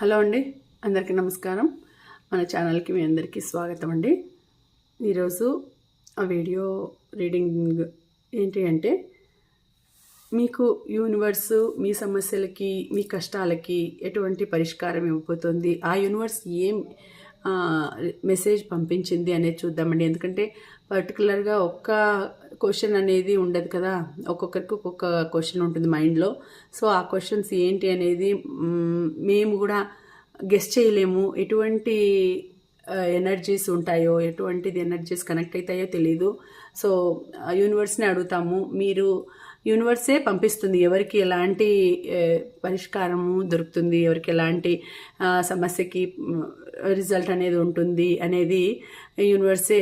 Hello అండి అందరికీ నమస్కారం. మన ఛానల్కి మీ అందరికీ స్వాగతం అండి. ఈరోజు ఆ వీడియో రీడింగ్ ఏంటి అంటే మీకు యూనివర్సు మీ సమస్యలకి మీ కష్టాలకి ఎటువంటి పరిష్కారం ఇవ్వబోతుంది? ఆ యూనివర్స్ ఏం మెసేజ్ పంపించింది అనేది చూద్దామండి. ఎందుకంటే పర్టికులర్గా ఒక్క క్వశ్చన్ అనేది ఉండదు కదా. ఒక్కొక్కరికి ఒక్కొక్క క్వశ్చన్ ఉంటుంది మైండ్లో. సో ఆ క్వశ్చన్స్ ఏంటి అనేది మేము కూడా గెస్ట్ చేయలేము. ఎటువంటి ఎనర్జీస్ ఉంటాయో ఎటువంటిది ఎనర్జీస్ కనెక్ట్ అవుతాయో తెలీదు. సో యూనివర్స్ని అడుగుతాము. మీరు యూనివర్సే పంపిస్తుంది. ఎవరికి ఎలాంటి పరిష్కారము దొరుకుతుంది ఎవరికి ఎలాంటి సమస్యకి రిజల్ట్ అనేది ఉంటుంది అనేది యూనివర్సే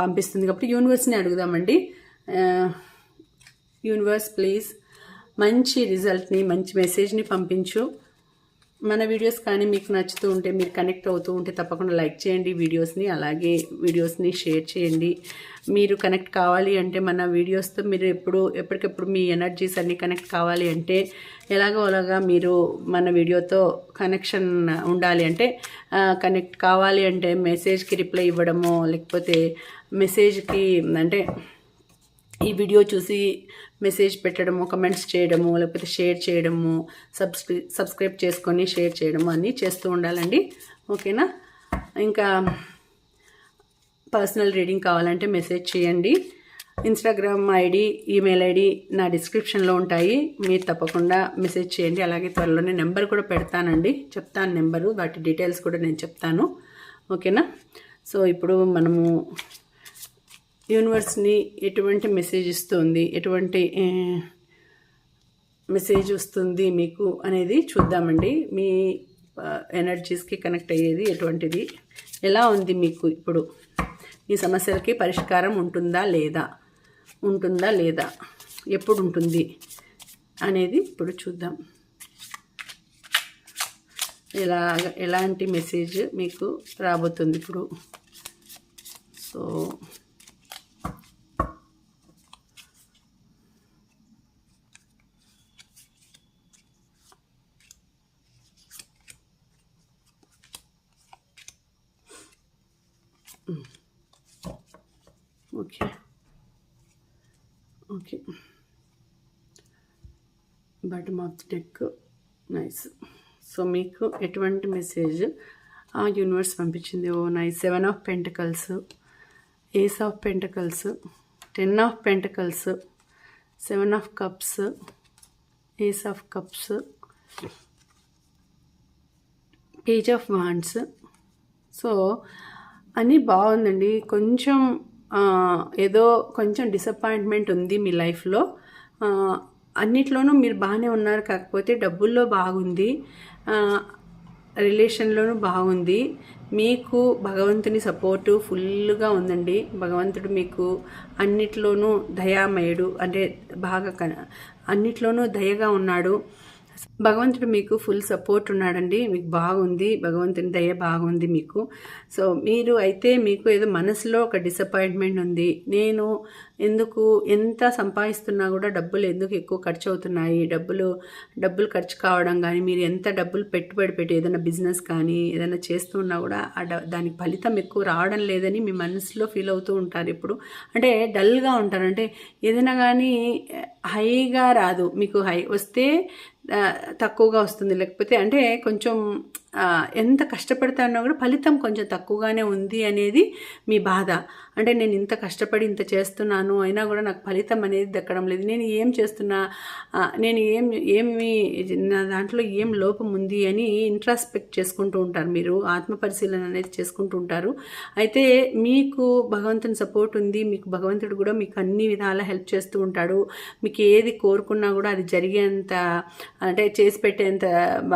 పంపిస్తుంది. కాబట్టి యూనివర్స్ని అడుగుదామండి. యూనివర్స్ ప్లీజ్ మంచి రిజల్ట్ని మంచి మెసేజ్ని పంపించు. మన వీడియోస్ కానీ మీకు నచ్చుతూ ఉంటే మీరు కనెక్ట్ అవుతూ ఉంటే తప్పకుండా లైక్ చేయండి వీడియోస్ని అలాగే వీడియోస్ని షేర్ చేయండి. మీరు కనెక్ట్ కావాలి అంటే మన వీడియోస్తో మీరు ఎప్పుడు ఎప్పటికెప్పుడు మీ ఎనర్జీస్ అన్నీ కనెక్ట్ కావాలి అంటే ఎలాగో అలాగా మీరు మన వీడియోతో కనెక్షన్ ఉండాలి అంటే కనెక్ట్ కావాలి అంటే మెసేజ్కి రిప్లై ఇవ్వడమో లేకపోతే మెసేజ్కి అంటే ఈ వీడియో చూసి మెసేజ్ పెట్టడము కమెంట్స్ చేయడము లేకపోతే షేర్ చేయడము సబ్స్క్రై సబ్స్క్రైబ్ చేసుకొని షేర్ చేయడము అన్నీ చేస్తూ ఉండాలండి. ఓకేనా? ఇంకా పర్సనల్ రీడింగ్ కావాలంటే మెసేజ్ చేయండి. ఇన్స్టాగ్రామ్ ఐడి ఈమెయిల్ ఐడి నా డిస్క్రిప్షన్లో ఉంటాయి. మీరు తప్పకుండా మెసేజ్ చేయండి. అలాగే త్వరలోనే నెంబర్ కూడా పెడతానండి. చెప్తాను నెంబరు వాటి డీటెయిల్స్ కూడా నేను చెప్తాను. ఓకేనా? సో ఇప్పుడు మనము యూనివర్స్ని ఎటువంటి మెసేజ్ ఇస్తుంది ఎటువంటి మెసేజ్ వస్తుంది మీకు అనేది చూద్దామండి. మీ ఎనర్జీస్కి కనెక్ట్ అయ్యేది ఎటువంటిది ఎలా ఉంది మీకు ఇప్పుడు? ఈ సమస్యలకి పరిష్కారం ఉంటుందా లేదా? ఉంటుందా లేదా? ఎప్పుడు ఉంటుంది అనేది ఇప్పుడు చూద్దాం. ఎలా ఎలాంటి మెసేజ్ మీకు రాబోతుంది ఇప్పుడు? So okay okay bottom nice so మీకు ఎటువంటి మెసేజ్ ఆ యూనివర్స్ పంపించింది? ఓ nice seven of pentacles ace of pentacles ten of pentacles seven of cups ace of cups page of wands so అని బాగుందండి. కొంచెం ఏదో కొంచెం డిసప్పాయింట్మెంట్ ఉంది మీ లైఫ్లో అన్నిట్లోనూ మీరు బాగానే ఉన్నారు. కాకపోతే డబ్బుల్లో బాగుంది. రిలేషన్లోనూ బాగుంది. మీకు భగవంతుని సపోర్టు ఫుల్గా ఉందండి. భగవంతుడు మీకు అన్నిట్లోనూ దయామయుడు. అంటే బాగా కన- అన్నిట్లోనూ దయగా ఉన్నాడు. భగవంతుడు మీకు ఫుల్ సపోర్ట్ ఉన్నాడండి. మీకు బాగుంది. భగవంతుని దయ బాగుంది మీకు. సో మీరు అయితే మీకు ఏదో మనసులో ఒక డిసప్పాయింట్మెంట్ ఉంది. నేను ఎందుకు ఎంత సంపాదిస్తున్నా కూడా డబ్బులు ఎందుకు ఎక్కువ ఖర్చు అవుతున్నాయి డబ్బులు డబ్బులు ఖర్చు కావడం కానీ మీరు ఎంత డబ్బులు పెట్టుబడి పెట్టి ఏదైనా బిజినెస్ కానీ ఏదైనా చేస్తున్నా కూడా ఆ దానికి ఫలితం ఎక్కువ రావడం లేదని మీ మనసులో ఫీల్ అవుతూ ఉంటారు ఇప్పుడు. అంటే డల్గా ఉంటారు. అంటే ఏదైనా కానీ హైగా రాదు. మీకు హై వస్తే తక్కువగా వస్తుంది. లేకపోతే అంటే కొంచెం ఎంత కష్టపడతానో కూడా ఫలితం కొంచెం తక్కువగానే ఉంది అనేది మీ బాధ. అంటే నేను ఇంత కష్టపడి ఇంత చేస్తున్నాను అయినా కూడా నాకు ఫలితం అనేది దక్కడం లేదు. నేను ఏం చేస్తున్నా నేను ఏం ఏమి నా దాంట్లో ఏం లోపం ఉంది అని ఇంట్రాస్పెక్ట్ చేసుకుంటూ ఉంటారు మీరు ఆత్మ పరిశీలన అనేది చేసుకుంటూ ఉంటారు. అయితే మీకు భగవంతుని సపోర్ట్ ఉంది మీకు భగవంతుడు కూడా మీకు అన్ని విధాలా హెల్ప్ చేస్తూ ఉంటాడు. మీకు ఏది కోరుకున్నా కూడా అది జరిగేంత అంటే చేసి పెట్టేంత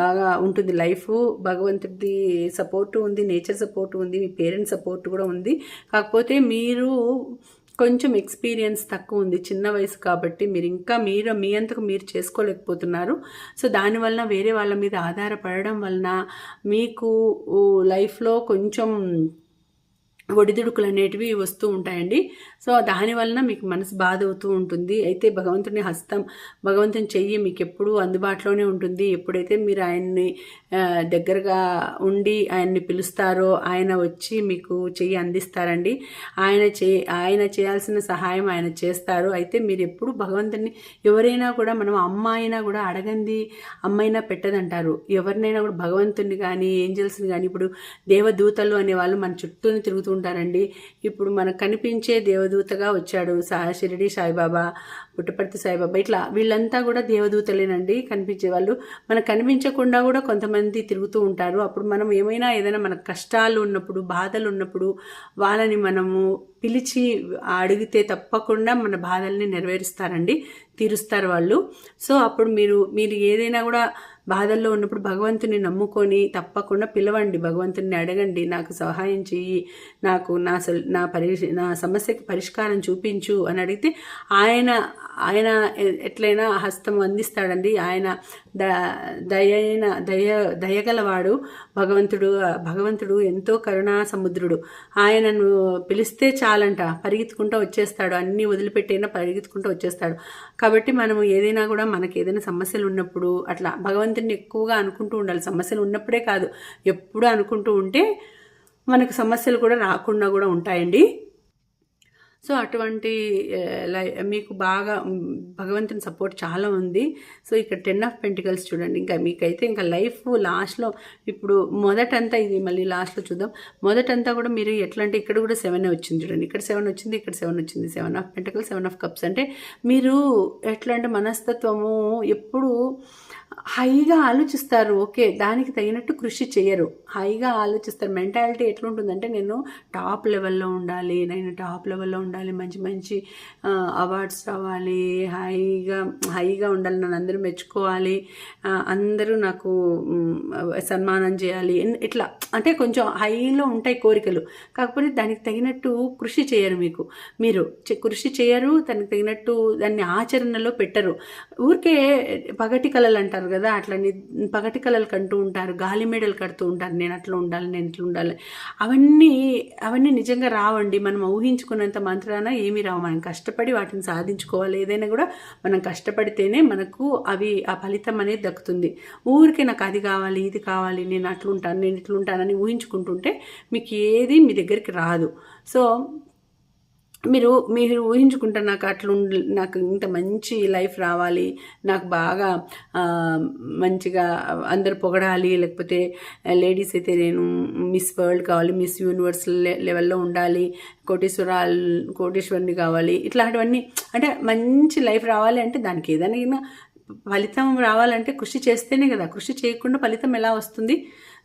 బాగా ఉంటుంది లైఫ్ భగవంతుడి సపోర్టు ఉంది నేచర్ సపోర్ట్ ఉంది మీ పేరెంట్స్ సపోర్ట్ కూడా ఉంది. కాకపోతే మీరు కొంచెం ఎక్స్పీరియన్స్ తక్కువ ఉంది చిన్న వయసు కాబట్టి మీరు ఇంకా మీరు మీ అంతకు మీరు చేసుకోలేకపోతున్నారు. సో దానివల్ల వేరే వాళ్ళ మీద ఆధారపడడం వలన మీకు లైఫ్లో కొంచెం ఒడిదుడుకులు అనేటివి వస్తూ ఉంటాయండి. సో దాని వలన మీకు మనసు బాధ అవుతూ ఉంటుంది. అయితే భగవంతుని హస్తం భగవంతుని చెయ్యి మీకు ఎప్పుడూ అందుబాటులోనే ఉంటుంది. ఎప్పుడైతే మీరు ఆయన్ని దగ్గరగా ఉండి ఆయన్ని పిలుస్తారో ఆయన వచ్చి మీకు చెయ్యి అందిస్తారండి. ఆయన చే ఆయన చేయాల్సిన సహాయం ఆయన చేస్తారు. అయితే మీరు ఎప్పుడు భగవంతుని ఎవరైనా కూడా మనం అమ్మ అయినా కూడా అడగంది అమ్మైనా పెట్టదంటారు. ఎవరినైనా కూడా భగవంతుని కానీ ఏంజల్స్ని కానీ ఇప్పుడు దేవదూతలు అనే వాళ్ళు మన చుట్టూనే తిరుగుతూ ఉంటారండి. ఇప్పుడు మనకు కనిపించే దేవదూతగా వచ్చాడు షిరిడి సాయిబాబా పుట్టపర్తి సాయిబాబా. ఇట్లా వీళ్ళంతా కూడా దేవదూతలేనండి కనిపించే వాళ్ళు. మనకు కనిపించకుండా కూడా కొంతమంది తిరుగుతూ ఉంటారు. అప్పుడు మనం ఏమైనా ఏదైనా మన కష్టాలు ఉన్నప్పుడు బాధలు ఉన్నప్పుడు వాళ్ళని మనము పిలిచి అడిగితే తప్పకుండా మన బాధల్ని నెరవేరుస్తారండి తీరుస్తారు వాళ్ళు. సో అప్పుడు మీరు మీరు ఏదైనా కూడా బాధల్లో ఉన్నప్పుడు భగవంతుని నమ్ముకొని తప్పకుండా పిలవండి భగవంతుని అడగండి నాకు సహాయం చేయి నాకు నా సొల్- నా పరి నా సమస్యకి పరిష్కారం చూపించు అని అడిగితే ఆయన ఆయన ఎట్లయినా హస్తం అందిస్తాడండి. ఆయన ద దయైన దయ దయగలవాడు భగవంతుడు భగవంతుడు ఎంతో కరుణా సముద్రుడు. ఆయనను పిలిస్తే చాలంట పరిగెత్తుకుంటూ వచ్చేస్తాడు. అన్నీ వదిలిపెట్టైనా పరిగెత్తుకుంటూ వచ్చేస్తాడు. కాబట్టి మనము ఏదైనా కూడా మనకి ఏదైనా సమస్యలు ఉన్నప్పుడు అట్లా భగవంతుడిని ఎక్కువగా అనుకుంటూ ఉండాలి. సమస్యలు ఉన్నప్పుడే కాదు ఎప్పుడూ అనుకుంటూ ఉంటే మనకు సమస్యలు కూడా రాకుండా కూడా ఉంటాయండి. సో అటువంటి మీకు బాగా భగవంతుని సపోర్ట్ చాలా ఉంది. సో ఇక్కడ టెన్ ఆఫ్ పెంటికల్స్ చూడండి. ఇంకా మీకైతే ఇంకా లైఫ్ లాస్ట్లో ఇప్పుడు మొదటంతా ఇది మళ్ళీ లాస్ట్లో చూద్దాం. మొదటంతా కూడా మీరు ఎట్లా అంటే ఇక్కడ కూడా సెవెన్ వచ్చింది చూడండి. ఇక్కడ సెవెన్ వచ్చింది ఇక్కడ సెవెన్ వచ్చింది. Seven of pentacle seven of cups. అంటే మీరు ఎట్లా అంటే మనస్తత్వము ఎప్పుడు హైగా ఆలోచిస్తారు. ఓకే దానికి తగినట్టు కృషి చేయరు. హైగా ఆలోచిస్తారు. మెంటాలిటీ ఎట్లుంటుందంటే నేను టాప్ లెవెల్లో ఉండాలి నేను టాప్ లెవెల్లో ఉండాలి మంచి మంచి అవార్డ్స్ రావాలి హైగా హైగా ఉండాలి నన్ను అందరూ మెచ్చుకోవాలి అందరూ నాకు సన్మానం చేయాలి ఇట్లా. అంటే కొంచెం హైలో ఉంటాయి కోరికలు. కాకపోతే దానికి తగినట్టు కృషి చేయరు మీకు. మీరు చె- కృషి చేయరు దానికి తగినట్టు దాన్ని ఆచరణలో పెట్టరు. ఊరికే పగటి కళలు అంటారు కదా అట్లా ని- పగటి కళలు కంటూ ఉంటారు గాలి మేడలు కడుతూ ఉంటారు నేను అట్లా ఉండాలి నేను ఇట్లా ఉండాలి. అవన్నీ అవన్నీ నిజంగా రావండి. మనం ఊహించుకున్నంత మంత్రాన ఏమీ రావు. మనం కష్టపడి వాటిని సాధించుకోవాలి. ఏదైనా కూడా మనం కష్టపడితేనే మనకు అవి ఆ ఫలితం అనేది దక్కుతుంది. ఊరికే నాకు అది కావాలి ఇది కావాలి నేను అట్లుంటాను నేను ఇట్లుంటానని ఊహించుకుంటుంటే మీకు ఏది మీ దగ్గరికి రాదు. సో మీరు మీరు ఊహించుకుంటే నాకు అట్లా ఉండ నాకు ఇంత మంచి లైఫ్ రావాలి నాకు బాగా మంచిగా అందరు పొగడాలి లేకపోతే లేడీస్ అయితే నేను మిస్ వరల్డ్ కావాలి మిస్ యూనివర్స్ లె- లెవెల్లో ఉండాలి కోటేశ్వరాలు కోటేశ్వరిని కావాలి ఇట్లాంటివన్నీ అంటే మంచి లైఫ్ రావాలి అంటే దానికి ఏదైనా ఫలితం రావాలంటే కృషి చేస్తేనే కదా కృషి చేయకుండా ఫలితం ఎలా వస్తుంది?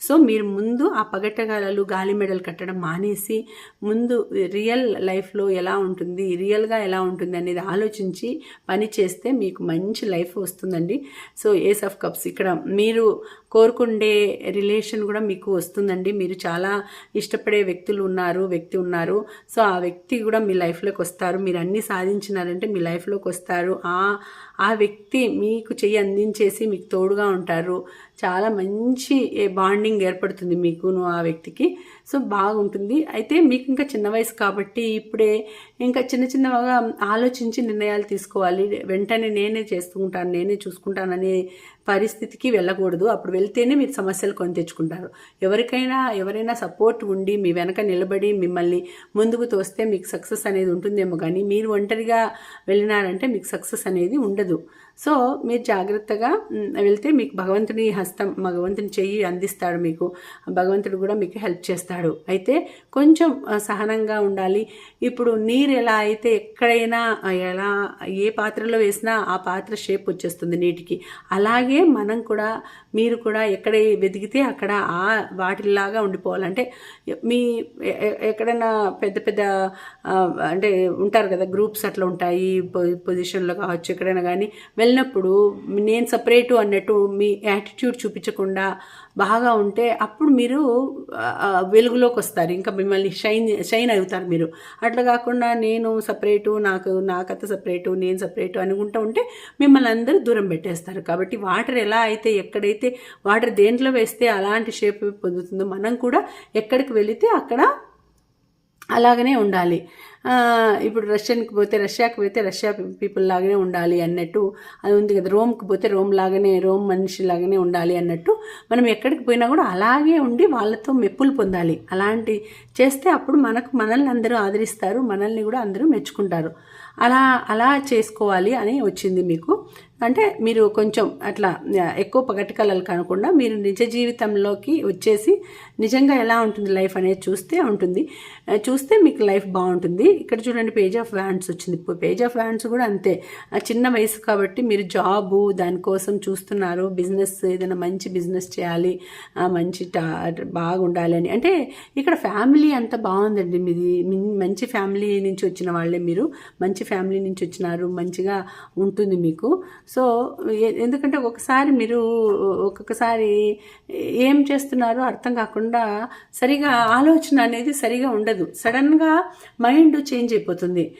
సో మీరు ముందు ఆ పగటగాలలు గాలి మెడలు కట్టడం మానేసి ముందు రియల్ లైఫ్లో ఎలా ఉంటుంది రియల్గా ఎలా ఉంటుంది అనేది ఆలోచించి పని చేస్తే మీకు మంచి లైఫ్ వస్తుందండి. సో ఏస్ ఆఫ్ కప్స్ ఇక్కడ మీరు కోరుకుండే రిలేషన్ కూడా మీకు వస్తుందండి. మీరు చాలా ఇష్టపడే వ్యక్తులు ఉన్నారు వ్యక్తి ఉన్నారు. సో ఆ వ్యక్తి కూడా మీ లైఫ్లోకి వస్తారు. మీరు అన్నీ సాధించినారంటే మీ లైఫ్లోకి వస్తారు. ఆ ఆ వ్యక్తి మీకు చెయ్యి అందించేసి మీకు తోడుగా ఉంటారు. చాలా మంచి బాండింగ్ ఏర్పడుతుంది మీకును ఆ వ్యక్తికి. సో బాగుంటుంది. అయితే మీకు ఇంకా చిన్న వయసు కాబట్టి ఇప్పుడే ఇంకా చిన్న చిన్నగా ఆలోచించి నిర్ణయాలు తీసుకోవాలి. వెంటనే నేనే చేసుకుంటాను నేనే చూసుకుంటానని పరిస్థితికి వెళ్ళకూడదు. అప్పుడు వెళ్తేనే మీరు సమస్యలు కొని తెచ్చుకుంటారు. ఎవరికైనా ఎవరైనా సపోర్ట్ ఉండి మీ వెనక నిలబడి మిమ్మల్ని ముందుకు తోస్తే మీకు సక్సెస్ అనేది ఉంటుందేమో కానీ మీరు ఒంటరిగా వెళ్ళినారంటే మీకు సక్సెస్ అనేది ఉండదు. సో మీరు జాగ్రత్తగా వెళ్తే మీకు భగవంతుని హస్తం భగవంతుని చెయ్యి అందిస్తాడు మీకు. భగవంతుడు కూడా మీకు హెల్ప్ చేస్తాడు. అయితే కొంచెం సహనంగా ఉండాలి. ఇప్పుడు నీరు ఎలా అయితే ఎక్కడైనా ఎలా ఏ పాత్రలో వేసినా ఆ పాత్ర షేప్ వచ్చేస్తుంది నీటికి. అలాగే మనం కూడా మీరు కూడా ఎక్కడ వెతికితే అక్కడ ఆ వాటిలాగా ఉండిపోవాలంటే మీ ఎక్కడైనా పెద్ద పెద్ద అంటే ఉంటారు కదా గ్రూప్స్ అట్లా ఉంటాయి పొజిషన్లో కావచ్చు ఎక్కడైనా కానీ వెళ్ళినప్పుడు నేను సపరేటు అన్నట్టు మీ యాటిట్యూడ్ చూపించకుండా బాగా ఉంటే అప్పుడు మీరు వెలుగులోకి వస్తారు. ఇంకా మిమ్మల్ని షైన్ షైన్ అవుతారు మీరు. అట్లా కాకుండా నేను సపరేటు నాకు నా కథ సపరేటు నేను సపరేటు అనుకుంటూ ఉంటే మిమ్మల్ని అందరూ దూరం పెట్టేస్తారు. కాబట్టి వాటర్ ఎలా అయితే ఎక్కడైతే వాటర్ దేంట్లో వేస్తే అలాంటి షేప్ పొందుతుందో మనం కూడా ఎక్కడికి వెళితే అక్కడ అలాగనే ఉండాలి. ఇప్పుడు రష్యన్కి పోతే రష్యాకి పోతే రష్యా పీపుల్ లాగానే ఉండాలి అన్నట్టు అది ఉంది కదా. రోమ్కి పోతే రోమ్ లాగానే రోమ్ మనిషి లాగానే ఉండాలి అన్నట్టు మనం ఎక్కడికి పోయినా కూడా అలాగే ఉండి వాళ్ళతో మెప్పులు పొందాలి. అలాంటి చేస్తే అప్పుడు మనకు మనల్ని అందరూ ఆదరిస్తారు మనల్ని కూడా అందరూ మెచ్చుకుంటారు. అలా అలా చేసుకోవాలి అని వచ్చింది మీకు అంటే మీరు కొంచెం అట్లా ఎక్కువ పగటి కళలు కాకుండా మీరు నిజ జీవితంలోకి వచ్చేసి నిజంగా ఎలా ఉంటుంది లైఫ్ అనేది చూస్తే ఉంటుంది. చూస్తే మీకు లైఫ్ బాగుంటుంది. ఇక్కడ చూడండి పేజ్ ఆఫ్ వ్యాండ్స్ వచ్చింది. ఇప్పుడు పేజ్ ఆఫ్ వ్యాండ్స్ కూడా అంతే. చిన్న వయసు కాబట్టి మీరు జాబు దానికోసం చూస్తున్నారు. బిజినెస్ ఏదైనా మంచి బిజినెస్ చేయాలి. మంచి బాగుండాలి అని. అంటే ఇక్కడ ఫ్యామిలీ అంత బాగుందండి. మీది మంచి ఫ్యామిలీ నుంచి వచ్చిన వాళ్ళే మీరు. మంచి ఫ్యామిలీ నుంచి వచ్చినారు. మంచిగా ఉంటుంది మీకు. సో ఎందుకంటే ఒకసారి మీరు ఒక్కొక్కసారి ఏం చేస్తున్నారో అర్థం కాకుండా సరిగా ఆలోచన అనేది సరిగా ఉండదు. సడన్గా మైండ్ చేంజ్ అయిపోతుంది.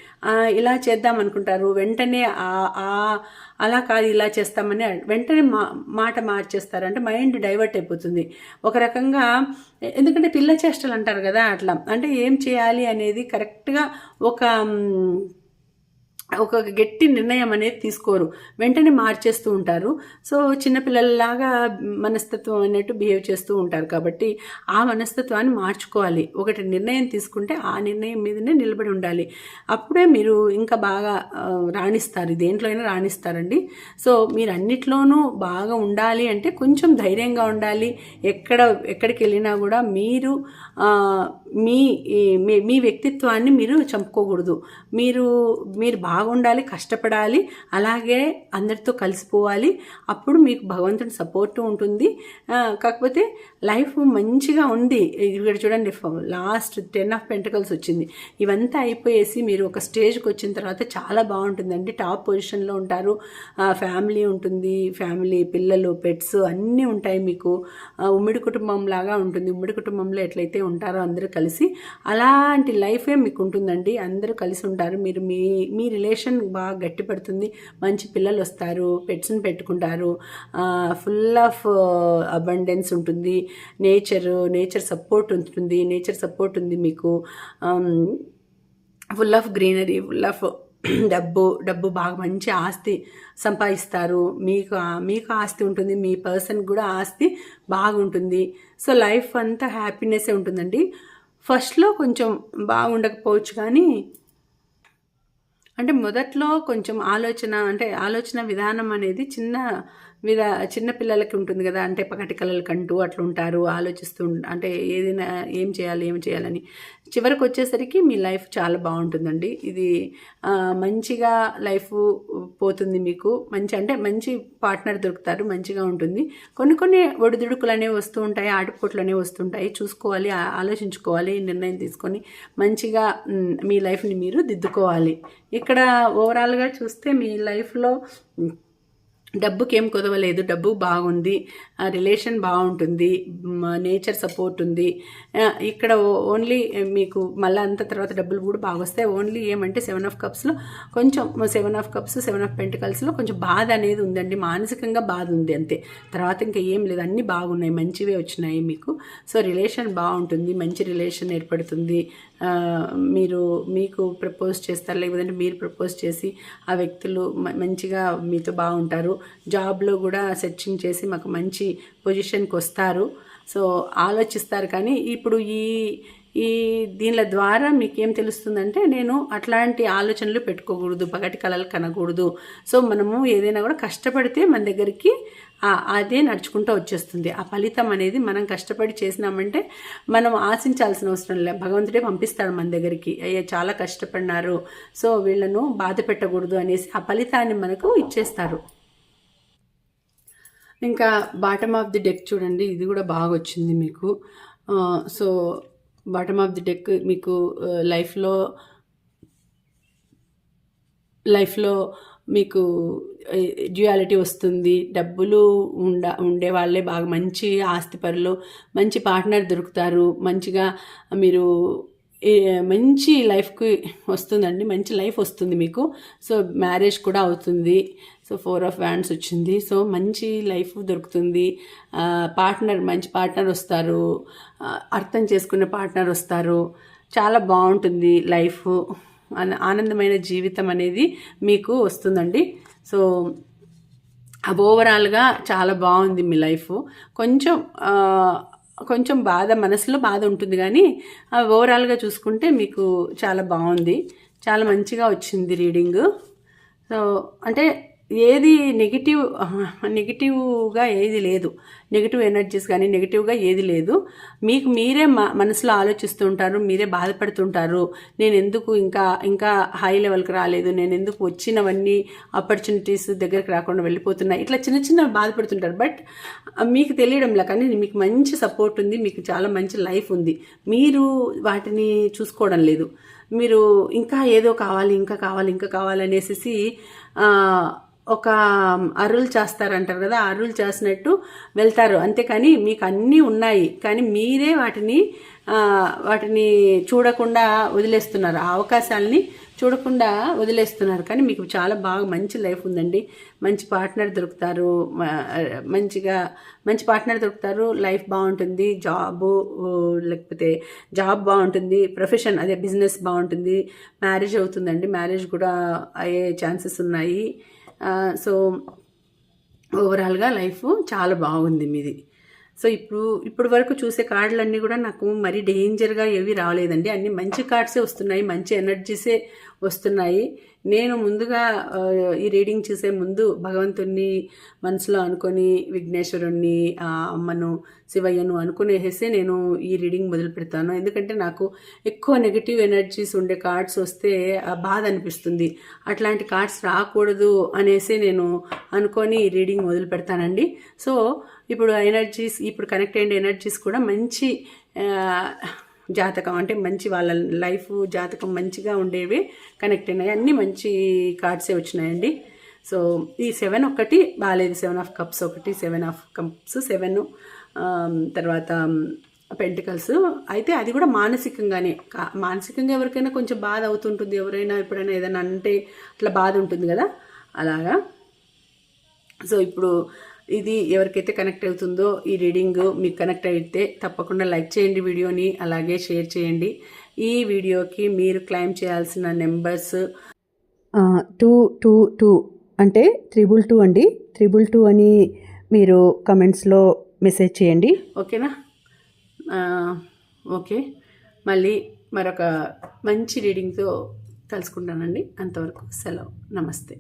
ఇలా చేద్దాం అనుకుంటారు. వెంటనే ఆ- ఆ- అలా కాదు ఇలా చేస్తామని వెంటనే మా మాట మార్చేస్తారు. అంటే మైండ్ డైవర్ట్ అయిపోతుంది. ఒక రకంగా ఎందుకంటే పిల్ల చేష్టలు అంటారు కదా అట్లా. అంటే ఏం చేయాలి అనేది కరెక్ట్గా ఒక ఒక గట్టి నిర్ణయం అనేది తీసుకోరు. వెంటనే మార్చేస్తూ ఉంటారు. సో చిన్నపిల్లల్లాగా మనస్తత్వం అన్నట్టు బిహేవ్ చేస్తూ ఉంటారు. కాబట్టి ఆ మనస్తత్వాన్ని మార్చుకోవాలి. ఒకటి నిర్ణయం తీసుకుంటే ఆ నిర్ణయం మీదనే నిలబడి ఉండాలి. అప్పుడే మీరు ఇంకా బాగా రాణిస్తారు. దేంట్లో అయినా రాణిస్తారండి. సో మీరు అన్నిట్లోనూ బాగా ఉండాలి అంటే కొంచెం ధైర్యంగా ఉండాలి. ఎక్కడ ఎక్కడికి వెళ్ళినా కూడా మీరు మీ మీ మీ వ్యక్తిత్వాన్ని మీరు చంపుకోకూడదు. మీరు మీరు బాగా బాగుండాలి కష్టపడాలి అలాగే అందరితో కలిసిపోవాలి. అప్పుడు మీకు భగవంతుని సపోర్ట్ ఉంటుంది. కాకపోతే లైఫ్ మంచిగా ఉంది. ఇక్కడ చూడండి లాస్ట్ టెన్ ఆఫ్ పెంటకల్స్ వచ్చింది. ఇవంతా అయిపోయేసి మీరు ఒక స్టేజ్కి వచ్చిన తర్వాత చాలా బాగుంటుందండి. టాప్ పొజిషన్లో ఉంటారు. ఫ్యామిలీ ఉంటుంది. ఫ్యామిలీ పిల్లలు పెట్స్ అన్నీ ఉంటాయి మీకు. ఉమ్మడి కుటుంబం లాగా ఉంటుంది. ఉమ్మడి కుటుంబంలో ఎట్లయితే ఉంటారో అందరూ కలిసి అలాంటి లైఫే మీకు ఉంటుందండి. అందరూ కలిసి ఉంటారు. మీరు మీ మీ రిలేషన్ బాగా గట్టిపడుతుంది. మంచి పిల్లలు వస్తారు పెట్స్ని పెట్టుకుంటారు. ఫుల్ ఆఫ్ అబండెన్స్ ఉంటుంది. నేచర్ నేచర్ సపోర్ట్ ఉంటుంది. నేచర్ సపోర్ట్ ఉంది మీకు. Full of greenery full of డబ్బు డబ్బు బాగా మంచి ఆస్తి సంపాదిస్తారు. మీకు మీకు ఆస్తి ఉంటుంది. మీ పర్సన్ కూడా ఆస్తి బాగుంటుంది. సో లైఫ్ అంతా హ్యాపీనెస్ ఉంటుందండి. ఫస్ట్లో కొంచెం బాగుండకపోవచ్చు కానీ అంటే మొదట్లో కొంచెం ఆలోచన అంటే ఆలోచన విధానం అనేది చిన్న మీద చిన్నపిల్లలకి ఉంటుంది కదా అంటే పగటి కళలకంటూ అట్లుంటారు ఆలోచిస్తూ అంటే ఏదైనా ఏం చేయాలి ఏం చేయాలని. చివరికి వచ్చేసరికి మీ లైఫ్ చాలా బాగుంటుందండి. ఇది మంచిగా లైఫ్ పోతుంది మీకు. మంచి అంటే మంచి పార్ట్నర్ దొరుకుతారు మంచిగా ఉంటుంది. కొన్ని కొన్ని ఒడిదుడుకులు అనేవి వస్తూ ఉంటాయి ఆటుపోట్లు అనేవి వస్తుంటాయి చూసుకోవాలి ఆలోచించుకోవాలి నిర్ణయం తీసుకొని మంచిగా మీ లైఫ్ని మీరు దిద్దుకోవాలి. ఇక్కడ ఓవరాల్గా చూస్తే మీ లైఫ్లో డబ్బుకేం కుదవలేదు డబ్బు బాగుంది రిలేషన్ బాగుంటుంది నేచర్ సపోర్ట్ ఉంది. ఇక్కడ ఓన్లీ మీకు మళ్ళీ అంత తర్వాత డబ్బులు కూడా బాగా వస్తాయి. ఓన్లీ ఏమంటే సెవెన్ ఆఫ్ కప్స్లో కొంచెం seven of cups seven of పెంటికల్స్లో కొంచెం బాధ అనేది ఉందండి. మానసికంగా బాధ ఉంది అంతే. తర్వాత ఇంకా ఏం లేదు. అన్నీ బాగున్నాయి. మంచివే వచ్చినాయి మీకు. సో రిలేషన్ బాగుంటుంది. మంచి రిలేషన్ ఏర్పడుతుంది. మీరు మీకు ప్రపోజ్ చేస్తారు? లేకపోతే మీరు ప్రపోజ్ చేసి ఆ వ్యక్తులు మంచిగా మీతో బాగుంటారు. జాబ్లో కూడా సెర్చింగ్ చేసి మాకు మంచి పొజిషన్కి వస్తారు సో ఆలోచిస్తారు కానీ ఇప్పుడు ఈ ఈ దీనిల ద్వారా మీకు ఏం తెలుస్తుందంటే నేను అట్లాంటి ఆలోచనలు పెట్టుకోకూడదు పగటి కళలు కనకూడదు. సో మనము ఏదైనా కూడా కష్టపడితే మన దగ్గరికి అదే నడుచుకుంటూ వచ్చేస్తుంది. ఆ ఫలితం అనేది మనం కష్టపడి చేసినామంటే మనం ఆశించాల్సిన అవసరం లేదు భగవంతుడే పంపిస్తాడు మన దగ్గరికి. అయ్యా చాలా కష్టపడినారు. సో వీళ్ళను బాధ పెట్టకూడదు అనేసి ఆ ఫలితాన్ని మనకు ఇచ్చేస్తారు. ఇంకా బాటమ్ ఆఫ్ ది డెక్ చూడండి. ఇది కూడా బాగా వచ్చింది మీకు. So bottom of the deck మీకు uh, లైఫ్లో లైఫ్లో మీకు uh, డ్యూయాలిటీ వస్తుంది. డబ్బులు ఉండ ఉండే వాళ్ళే బాగా మంచి ఆస్తిపరులు మంచి పార్ట్నర్ దొరుకుతారు. మంచిగా మీరు మంచి లైఫ్కి వస్తుందండి. మంచి లైఫ్ వస్తుంది మీకు. సో మ్యారేజ్ కూడా అవుతుంది. సో ఫోర్ ఆఫ్ వ్యాండ్స్ వచ్చింది. సో మంచి లైఫ్ దొరుకుతుంది. పార్ట్నర్ మంచి పార్ట్నర్ వస్తారు. అర్థం చేసుకునే పార్ట్నర్ వస్తారు. చాలా బాగుంటుంది లైఫ్. ఆనందమైన జీవితం అనేది మీకు వస్తుందండి. సో ఓవరాల్గా చాలా బాగుంది మీ లైఫ్. కొంచెం కొంచెం బాధ మనసులో బాధ ఉంటుంది కానీ ఆ ఓవరాల్గా చూసుకుంటే మీకు చాలా బాగుంది. చాలా మంచిగా వచ్చింది రీడింగ్. సో అంటే ఏది నెగిటివ్ నెగిటివ్గా ఏది లేదు. నెగిటివ్ ఎనర్జీస్ కానీ నెగిటివ్గా ఏది లేదు. మీకు మీరే మనసులో ఆలోచిస్తూ ఉంటారు మీరే బాధపడుతుంటారు. నేను ఎందుకు ఇంకా ఇంకా హై లెవెల్కి రాలేదు నేను ఎందుకు వచ్చినవన్నీ ఆపర్చునిటీస్ దగ్గరికి రాకుండా వెళ్ళిపోతున్నాయి. ఇట్లా చిన్న చిన్న బాధపడుతుంటారు. బట్ మీకు తెలియడంలా కానీ మీకు మంచి సపోర్ట్ ఉంది మీకు చాలా మంచి లైఫ్ ఉంది. మీరు వాటిని చూసుకోవడం లేదు. మీరు ఇంకా ఏదో కావాలి ఇంకా కావాలి ఇంకా కావాలనేసి ఒక అరులు చేస్తారంటారు కదా అరులు చేసినట్టు వెళ్తారు. అంతేకాని మీకు అన్నీ ఉన్నాయి కానీ మీరే వాటిని వాటిని చూడకుండా వదిలేస్తున్నారు. ఆ అవకాశాలని చూడకుండా వదిలేస్తున్నారు. కానీ మీకు చాలా బాగా మంచి లైఫ్ ఉందండి. మంచి పార్ట్నర్ దొరుకుతారు. మంచిగా మంచి పార్ట్నర్ దొరుకుతారు. లైఫ్ బాగుంటుంది. జాబు లేకపోతే జాబ్ బాగుంటుంది. ప్రొఫెషన్ అదే బిజినెస్ బాగుంటుంది. మ్యారేజ్ అవుతుందండి. మ్యారేజ్ కూడా అయ్యే ఛాన్సెస్ ఉన్నాయి. సో ఓవరాల్గా లైఫ్ చాలా బాగుంది మీది. సో ఇప్పుడు ఇప్పుడు వరకు చూసే కార్డులన్నీ కూడా నాకు మరీ డేంజర్గా ఏవి రాలేదండి. అన్ని మంచి కార్డ్సే వస్తున్నాయి మంచి ఎనర్జీసే వస్తున్నాయి. నేను ముందుగా ఈ రీడింగ్ చూసే ముందు భగవంతుణ్ణి మనసులో అనుకొని విఘ్నేశ్వరుణ్ణి అమ్మను శివయ్యను అనుకునేసేసి నేను ఈ రీడింగ్ మొదలు పెడతాను. ఎందుకంటే నాకు ఎక్కువ నెగిటివ్ ఎనర్జీస్ ఉండే కార్డ్స్ వస్తే బాధ అనిపిస్తుంది. అట్లాంటి కార్డ్స్ రాకూడదు అనేసి నేను అనుకొని ఈ రీడింగ్ మొదలు పెడతానండి. సో ఇప్పుడు ఎనర్జీస్ ఇప్పుడు కనెక్ట్ అయిన ఎనర్జీస్ కూడా మంచి జాతకం. అంటే మంచి వాళ్ళ లైఫ్ జాతకం మంచిగా ఉండేవి కనెక్ట్ అయినాయి. అన్నీ మంచి కార్డ్సే వచ్చినాయండి. సో ఈ సెవెన్ ఒకటి బాగాలేదు సెవెన్ ఆఫ్ కప్స్ ఒకటి సెవెన్ ఆఫ్ కప్స్ సెవెన్ తర్వాత పెంటికల్స్ అయితే అది కూడా మానసికంగానే కా- మానసికంగా ఎవరికైనా కొంచెం బాధ అవుతుంటుంది. ఎవరైనా ఎప్పుడైనా ఏదైనా అంటే అట్లా బాధ ఉంటుంది కదా? అలాగా. సో ఇప్పుడు ఇది ఎవరికైతే కనెక్ట్ అవుతుందో ఈ రీడింగ్ మీకు కనెక్ట్ అయితే తప్పకుండా లైక్ చేయండి వీడియోని అలాగే షేర్ చేయండి. ఈ వీడియోకి మీరు క్లైమ్ చేయాల్సిన నెంబర్స్ టూ టూ టూ అంటే త్రిబుల్ టూ అండి. త్రిబుల్ టూ అని మీరు కమెంట్స్లో మెసేజ్ చేయండి. ఓకేనా ఓకే మళ్ళీ మరొక మంచి రీడింగ్తో కలుసుకుంటానండి. అంతవరకు సెలవు. నమస్తే.